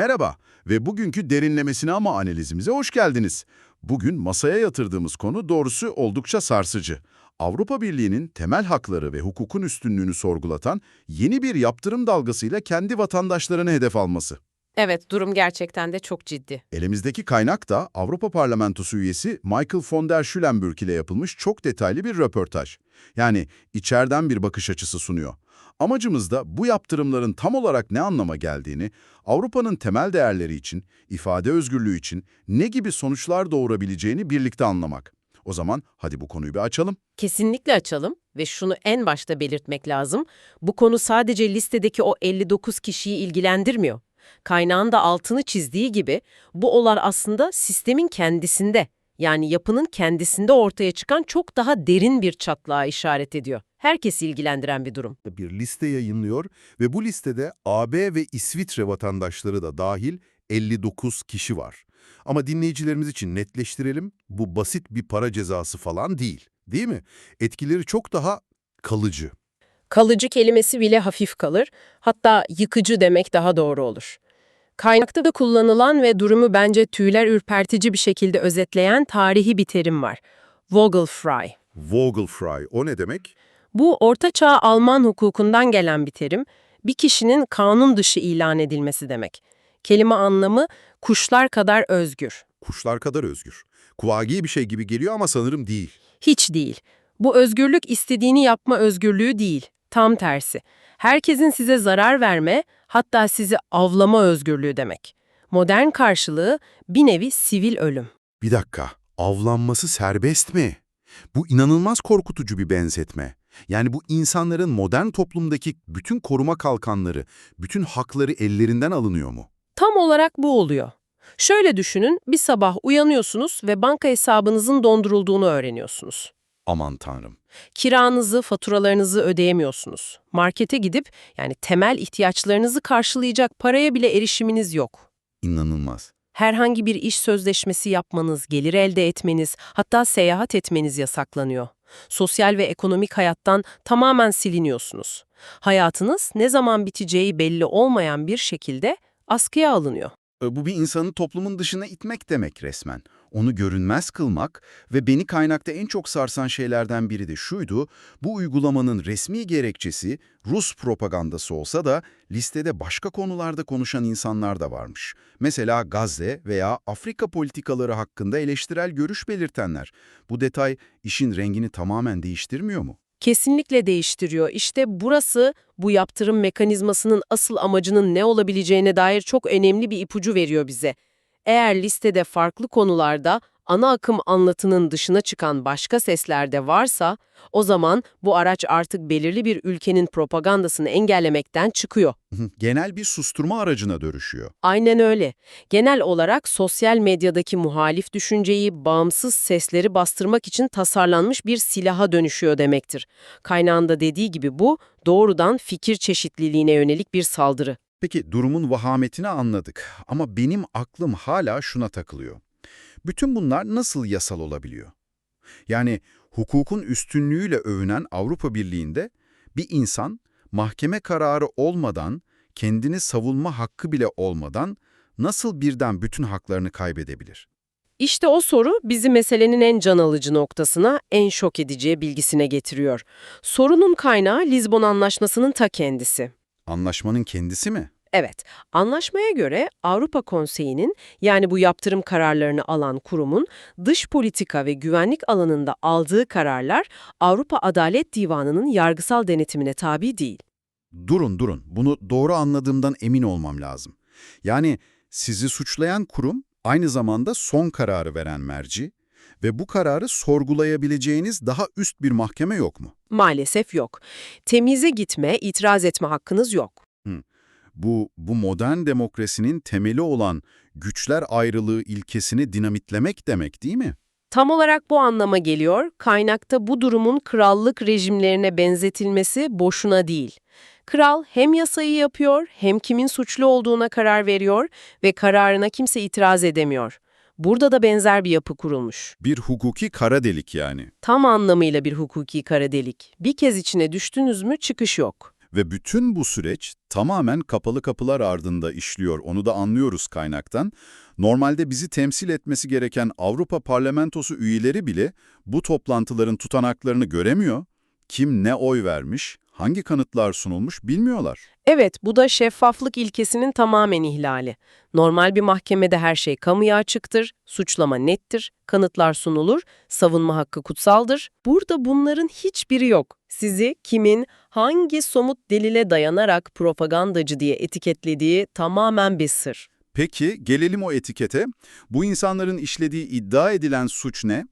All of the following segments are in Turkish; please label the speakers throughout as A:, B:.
A: Merhaba ve bugünkü derinlemesine ama analizimize hoş geldiniz. Bugün masaya yatırdığımız konu doğrusu oldukça sarsıcı. Avrupa Birliği'nin temel hakları ve hukukun üstünlüğünü sorgulatan yeni bir yaptırım dalgasıyla kendi vatandaşlarını hedef alması.
B: Evet, durum gerçekten de çok ciddi.
A: Elimizdeki kaynak da Avrupa Parlamentosu üyesi Michael von der Schulenburg ile yapılmış çok detaylı bir röportaj. Yani içeriden bir bakış açısı sunuyor. Amacımız da bu yaptırımların tam olarak ne anlama geldiğini, Avrupa'nın temel değerleri için, ifade özgürlüğü için ne gibi sonuçlar doğurabileceğini birlikte anlamak. O zaman hadi bu konuyu bir açalım.
B: Kesinlikle açalım ve şunu en başta belirtmek lazım. Bu konu sadece listedeki o 59 kişiyi ilgilendirmiyor. Kaynağın da altını çizdiği gibi bu olay aslında sistemin kendisinde, yani yapının kendisinde ortaya çıkan çok daha derin bir çatlağa işaret ediyor. Herkesi ilgilendiren bir durum.
C: bir liste yayınlıyor ve bu listede AB ve İsviçre vatandaşları da dahil 59 kişi var. Ama dinleyicilerimiz için netleştirelim, bu basit bir para cezası falan değil, değil mi? Etkileri çok daha kalıcı.
B: Kalıcı kelimesi bile hafif kalır, hatta yıkıcı demek daha doğru olur. Kaynakta da kullanılan ve durumu bence tüyler ürpertici bir şekilde özetleyen tarihi bir terim var. Vogelfrei.
C: Vogelfrei, o ne demek?
B: Bu Ortaçağ Alman hukukundan gelen bir terim, bir kişinin kanun dışı ilan edilmesi demek. Kelime anlamı kuşlar kadar özgür.
C: Kuşlar kadar özgür. Kuvagi bir şey gibi geliyor ama sanırım değil.
B: Hiç değil. Bu özgürlük istediğini yapma özgürlüğü değil. Tam tersi. Herkesin size zarar verme, hatta sizi avlama özgürlüğü demek. Modern karşılığı bir nevi sivil ölüm.
C: Bir dakika, avlanması serbest mi? Bu inanılmaz korkutucu bir benzetme. Yani bu insanların modern toplumdaki bütün koruma kalkanları, bütün hakları ellerinden alınıyor mu?
B: Tam olarak bu oluyor. Şöyle düşünün, bir sabah uyanıyorsunuz ve banka hesabınızın dondurulduğunu öğreniyorsunuz.
C: Aman tanrım.
B: Kiranızı, faturalarınızı ödeyemiyorsunuz. Markete gidip yani temel ihtiyaçlarınızı karşılayacak paraya bile erişiminiz yok.
C: İnanılmaz.
B: Herhangi bir iş sözleşmesi yapmanız, gelir elde etmeniz, hatta seyahat etmeniz yasaklanıyor. Sosyal ve ekonomik hayattan tamamen siliniyorsunuz. Hayatınız ne zaman biteceği belli olmayan bir şekilde askıya alınıyor.
A: E, Bu bir insanı toplumun dışına itmek demek resmen. Onu görünmez kılmak ve beni kaynakta en çok sarsan şeylerden biri de şuydu, bu uygulamanın resmi gerekçesi Rus propagandası olsa da listede başka konularda konuşan insanlar da varmış. Mesela Gazze veya Afrika politikaları hakkında eleştirel görüş belirtenler. Bu detay işin rengini tamamen değiştirmiyor mu?
B: Kesinlikle değiştiriyor. İşte burası bu yaptırım mekanizmasının asıl amacının ne olabileceğine dair çok önemli bir ipucu veriyor bize. Eğer listede farklı konularda ana akım anlatının dışına çıkan başka sesler de varsa, o zaman bu araç artık belirli bir ülkenin propagandasını engellemekten çıkıyor.
A: Genel bir susturma aracına dönüşüyor.
B: Aynen öyle. Genel olarak sosyal medyadaki muhalif düşünceyi, bağımsız sesleri bastırmak için tasarlanmış bir silaha dönüşüyor demektir. Kaynağında dediği gibi bu, doğrudan fikir çeşitliliğine yönelik bir saldırı.
A: Peki durumun vahametini anladık ama benim aklım hala şuna takılıyor. Bütün bunlar nasıl yasal olabiliyor? Yani hukukun üstünlüğüyle övünen Avrupa Birliği'nde bir insan mahkeme kararı olmadan, kendini savunma hakkı bile olmadan nasıl birden bütün haklarını kaybedebilir?
B: İşte o soru bizi meselenin en can alıcı noktasına, en şok edici bilgisine getiriyor. Sorunun kaynağı Lizbon Anlaşması'nın ta kendisi.
A: Anlaşmanın kendisi mi?
B: Evet, anlaşmaya göre Avrupa Konseyi'nin yani bu yaptırım kararlarını alan kurumun dış politika ve güvenlik alanında aldığı kararlar Avrupa Adalet Divanı'nın yargısal denetimine tabi değil.
A: Durun durun, bunu doğru anladığımdan emin olmam lazım. Yani sizi suçlayan kurum aynı zamanda son kararı veren merci ve bu kararı sorgulayabileceğiniz daha üst bir mahkeme yok mu?
B: Maalesef yok. Temize gitme, itiraz etme hakkınız yok.
A: Bu, bu modern demokrasinin temeli olan güçler ayrılığı ilkesini dinamitlemek demek değil mi?
B: Tam olarak bu anlama geliyor, kaynakta bu durumun krallık rejimlerine benzetilmesi boşuna değil. Kral hem yasayı yapıyor, hem kimin suçlu olduğuna karar veriyor ve kararına kimse itiraz edemiyor. Burada da benzer bir yapı kurulmuş.
A: Bir hukuki kara delik yani.
B: Tam anlamıyla bir hukuki kara delik. Bir kez içine düştünüz mü çıkış yok.
A: Ve bütün bu süreç tamamen kapalı kapılar ardında işliyor. Onu da anlıyoruz kaynaktan. Normalde bizi temsil etmesi gereken Avrupa Parlamentosu üyeleri bile bu toplantıların tutanaklarını göremiyor. Kim ne oy vermiş, hangi kanıtlar sunulmuş bilmiyorlar.
B: Evet, bu da şeffaflık ilkesinin tamamen ihlali. Normal bir mahkemede her şey kamuya açıktır, suçlama nettir, kanıtlar sunulur, savunma hakkı kutsaldır. Burada bunların hiçbiri yok. Sizi kimin, hangi somut delile dayanarak propagandacı diye etiketlediği tamamen bir sır.
A: Peki gelelim o etikete. Bu insanların işlediği iddia edilen suç ne?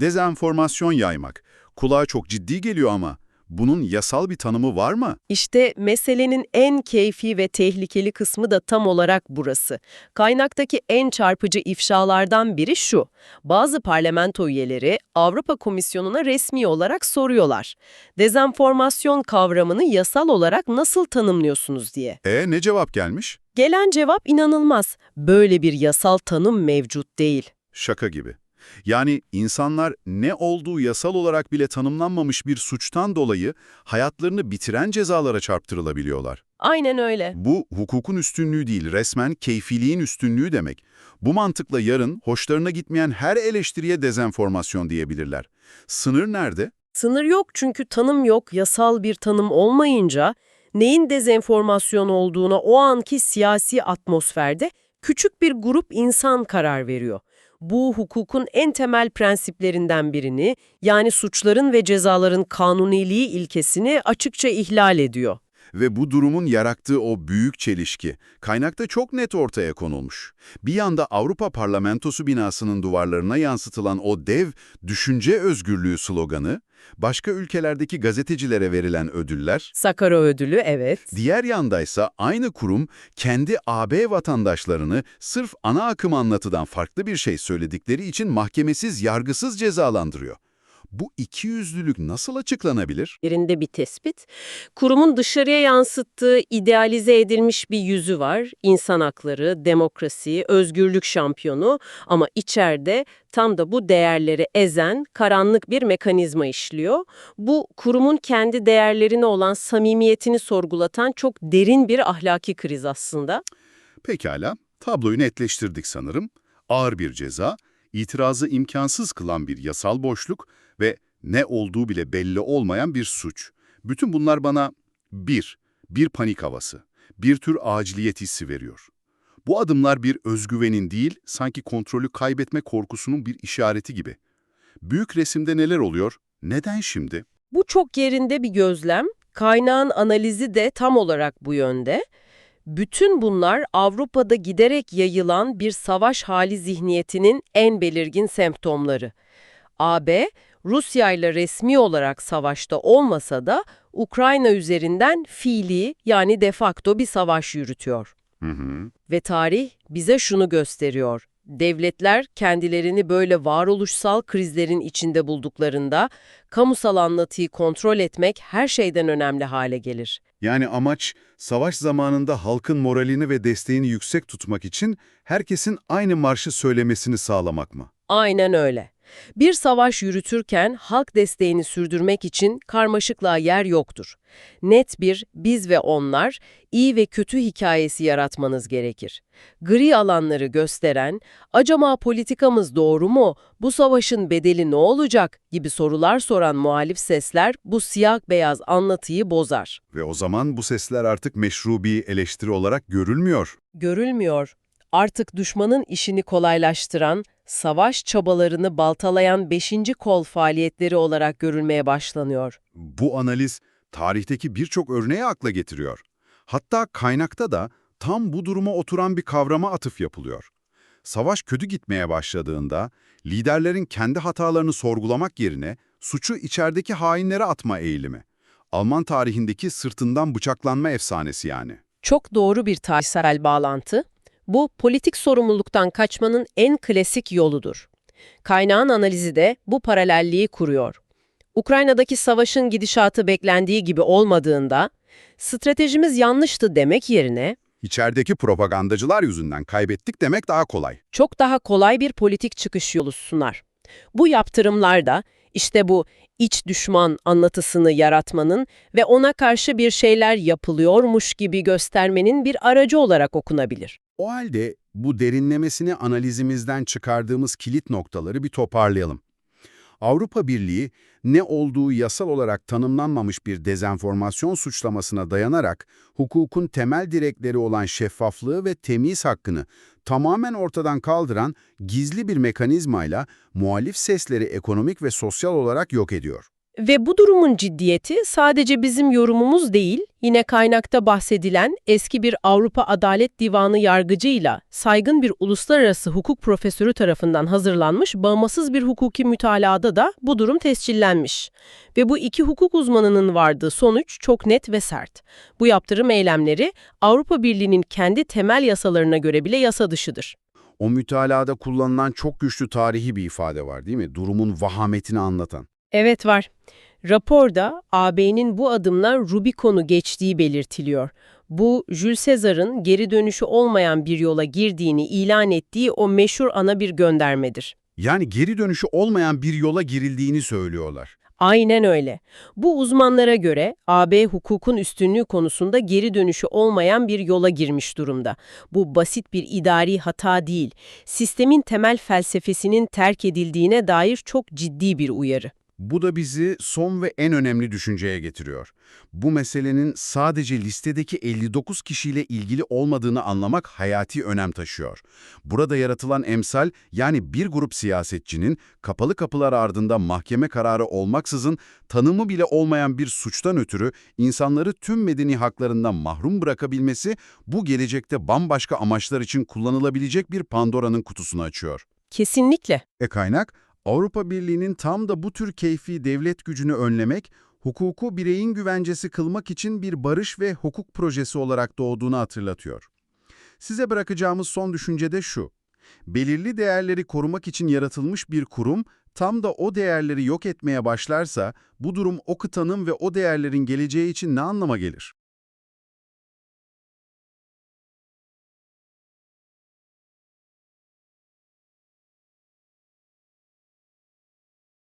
A: Dezenformasyon yaymak. Kulağa çok ciddi geliyor ama bunun yasal bir tanımı var mı?
B: İşte meselenin en keyfi ve tehlikeli kısmı da tam olarak burası. Kaynaktaki en çarpıcı ifşalardan biri şu. Bazı parlamento üyeleri Avrupa Komisyonu'na resmi olarak soruyorlar. Dezenformasyon kavramını yasal olarak nasıl tanımlıyorsunuz diye.
A: E ne cevap gelmiş?
B: Gelen cevap inanılmaz. Böyle bir yasal tanım mevcut değil.
A: Şaka gibi. Yani insanlar ne olduğu yasal olarak bile tanımlanmamış bir suçtan dolayı hayatlarını bitiren cezalara çarptırılabiliyorlar.
B: Aynen öyle.
A: Bu hukukun üstünlüğü değil, resmen keyfiliğin üstünlüğü demek. Bu mantıkla yarın hoşlarına gitmeyen her eleştiriye dezenformasyon diyebilirler. Sınır nerede?
B: Sınır yok çünkü tanım yok, yasal bir tanım olmayınca neyin dezenformasyon olduğuna o anki siyasi atmosferde küçük bir grup insan karar veriyor. Bu hukukun en temel prensiplerinden birini yani suçların ve cezaların kanuniliği ilkesini açıkça ihlal ediyor.
A: Ve bu durumun yarattığı o büyük çelişki, kaynakta çok net ortaya konulmuş. Bir yanda Avrupa Parlamentosu binasının duvarlarına yansıtılan o dev düşünce özgürlüğü sloganı, başka ülkelerdeki gazetecilere verilen ödüller,
B: Sakaro ödülü evet.
A: diğer yandaysa aynı kurum kendi AB vatandaşlarını sırf ana akım anlatıdan farklı bir şey söyledikleri için mahkemesiz, yargısız cezalandırıyor. Bu ikiyüzlülük nasıl açıklanabilir?
B: Birinde bir tespit. Kurumun dışarıya yansıttığı idealize edilmiş bir yüzü var. İnsan hakları, demokrasi, özgürlük şampiyonu ama içeride tam da bu değerleri ezen karanlık bir mekanizma işliyor. Bu kurumun kendi değerlerine olan samimiyetini sorgulatan çok derin bir ahlaki kriz aslında.
A: Pekala, tabloyu netleştirdik sanırım. Ağır bir ceza, itirazı imkansız kılan bir yasal boşluk ve ne olduğu bile belli olmayan bir suç. Bütün bunlar bana bir, bir panik havası, bir tür aciliyet hissi veriyor. Bu adımlar bir özgüvenin değil, sanki kontrolü kaybetme korkusunun bir işareti gibi. Büyük resimde neler oluyor? Neden şimdi?
B: Bu çok yerinde bir gözlem. Kaynağın analizi de tam olarak bu yönde. Bütün bunlar Avrupa'da giderek yayılan bir savaş hali zihniyetinin en belirgin semptomları. AB, Rusya ile resmi olarak savaşta olmasa da Ukrayna üzerinden fiili yani de facto bir savaş yürütüyor.
A: Hı hı.
B: Ve tarih bize şunu gösteriyor. Devletler kendilerini böyle varoluşsal krizlerin içinde bulduklarında kamusal anlatıyı kontrol etmek her şeyden önemli hale gelir.
A: Yani amaç savaş zamanında halkın moralini ve desteğini yüksek tutmak için herkesin aynı marşı söylemesini sağlamak mı?
B: Aynen öyle. Bir savaş yürütürken halk desteğini sürdürmek için karmaşıklığa yer yoktur. Net bir biz ve onlar, iyi ve kötü hikayesi yaratmanız gerekir. Gri alanları gösteren, acaba politikamız doğru mu, bu savaşın bedeli ne olacak gibi sorular soran muhalif sesler bu siyah beyaz anlatıyı bozar.
A: Ve o zaman bu sesler artık meşru bir eleştiri olarak görülmüyor.
B: Görülmüyor. Artık düşmanın işini kolaylaştıran, savaş çabalarını baltalayan beşinci kol faaliyetleri olarak görülmeye başlanıyor.
A: Bu analiz tarihteki birçok örneği akla getiriyor. Hatta kaynakta da tam bu duruma oturan bir kavrama atıf yapılıyor. Savaş kötü gitmeye başladığında liderlerin kendi hatalarını sorgulamak yerine suçu içerideki hainlere atma eğilimi. Alman tarihindeki sırtından bıçaklanma efsanesi yani.
B: Çok doğru bir tarihsel bağlantı. Bu politik sorumluluktan kaçmanın en klasik yoludur. Kaynağın analizi de bu paralelliği kuruyor. Ukrayna'daki savaşın gidişatı beklendiği gibi olmadığında, stratejimiz yanlıştı demek yerine
A: İçerideki propagandacılar yüzünden kaybettik demek daha kolay.
B: çok daha kolay bir politik çıkış yolu sunar. Bu yaptırımlar da işte bu iç düşman anlatısını yaratmanın ve ona karşı bir şeyler yapılıyormuş gibi göstermenin bir aracı olarak okunabilir.
A: O halde bu derinlemesine analizimizden çıkardığımız kilit noktaları bir toparlayalım. Avrupa Birliği, ne olduğu yasal olarak tanımlanmamış bir dezenformasyon suçlamasına dayanarak hukukun temel direkleri olan şeffaflığı ve temiz hakkını tamamen ortadan kaldıran gizli bir mekanizmayla muhalif sesleri ekonomik ve sosyal olarak yok ediyor.
B: Ve bu durumun ciddiyeti sadece bizim yorumumuz değil, yine kaynakta bahsedilen eski bir Avrupa Adalet Divanı yargıcıyla saygın bir uluslararası hukuk profesörü tarafından hazırlanmış bağımsız bir hukuki mütalada da bu durum tescillenmiş. Ve bu iki hukuk uzmanının vardığı sonuç çok net ve sert. Bu yaptırım eylemleri Avrupa Birliği'nin kendi temel yasalarına göre bile yasa dışıdır.
A: O mütalada kullanılan çok güçlü tarihi bir ifade var değil mi? Durumun vahametini anlatan.
B: Evet var. Raporda AB'nin bu adımlar Rubicon'u geçtiği belirtiliyor. Bu, Jules Caesar'ın geri dönüşü olmayan bir yola girdiğini ilan ettiği o meşhur ana bir göndermedir.
A: Yani geri dönüşü olmayan bir yola girildiğini söylüyorlar.
B: Aynen öyle. Bu uzmanlara göre AB hukukun üstünlüğü konusunda geri dönüşü olmayan bir yola girmiş durumda. Bu basit bir idari hata değil, sistemin temel felsefesinin terk edildiğine dair çok ciddi bir uyarı.
A: Bu da bizi son ve en önemli düşünceye getiriyor. Bu meselenin sadece listedeki 59 kişiyle ilgili olmadığını anlamak hayati önem taşıyor. Burada yaratılan emsal yani bir grup siyasetçinin kapalı kapılar ardında mahkeme kararı olmaksızın tanımı bile olmayan bir suçtan ötürü insanları tüm medeni haklarından mahrum bırakabilmesi bu gelecekte bambaşka amaçlar için kullanılabilecek bir Pandora'nın kutusunu açıyor.
B: Kesinlikle.
A: E kaynak, Avrupa Birliği'nin tam da bu tür keyfi devlet gücünü önlemek, hukuku bireyin güvencesi kılmak için bir barış ve hukuk projesi olarak doğduğunu hatırlatıyor. Size bırakacağımız son düşünce de şu. Belirli değerleri korumak için yaratılmış bir kurum, tam da o değerleri yok etmeye başlarsa, bu durum o kıtanın ve o değerlerin geleceği için ne anlama gelir?